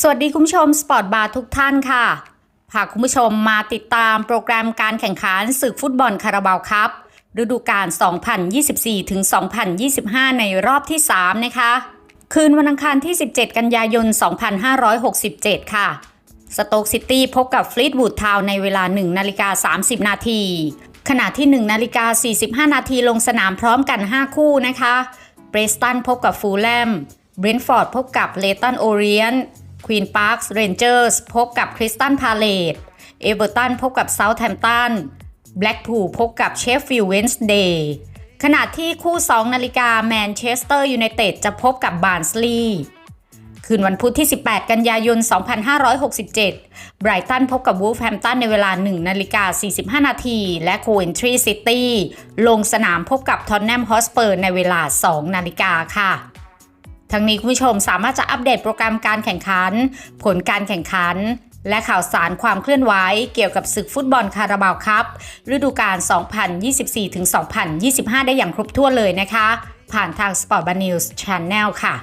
สวัสดีคุณผู้ชมสปอร์ตบาร์ทุกท่านค่ะ พาคุณผู้ชมมาติดตามโปรแกรมการแข่งขันศึกฟุตบอลคาราบาวครับ ฤดูกาล 2024 ถึง 2025 ในรอบที่ 3 นะคะ คืนวันอังคารที่ 17 กันยายน 2567 ค่ะ สโต๊กซิตี้พบกับฟลีตวูดทาวในเวลา 1 นาฬิกา 30 นาที ขณะที่ 1 นาฬิกา 45 นาทีลงสนามพร้อมกัน 5 คู่นะคะ เบรสตันพบกับฟูลแลม เบรนฟอร์ดพบกับเลตันโอเรียน ควีนพาร์คเรนเจอร์สพบกับคริสตันพาเลตเอเวอร์ตันพบกับเซาท์แฮมป์ตันแบล็กพูลพบกับเชฟฟิลด์เวนส์เดย์ขณะที่คู่ 2 นาฬิกาแมนเชสเตอร์ยูไนเต็ดจะพบกับบาร์นสลีย์คืนวันพุธที่ 18 กันยายน 2567 ไบรตันพบกับวูฟแฮมตันในเวลา 1 นาฬิกา 45 นาที และโคเวนทรีซิตี้ลงสนามพบกับทอนแนมฮอสเปอร์ในเวลา 2 นาฬิกาค่ะ ทั้งนี้คุณผู้ชมสามารถจะอัปเดตโปรแกรมการแข่งขัน ผลการแข่งขัน และข่าวสารความเคลื่อนไหวเกี่ยวกับศึกฟุตบอลคาราบาวครับฤดูกาล 2024-2025 ได้อย่างครบถ้วนเลยนะคะ ผ่านทาง Sport b a News Channel ค่ะ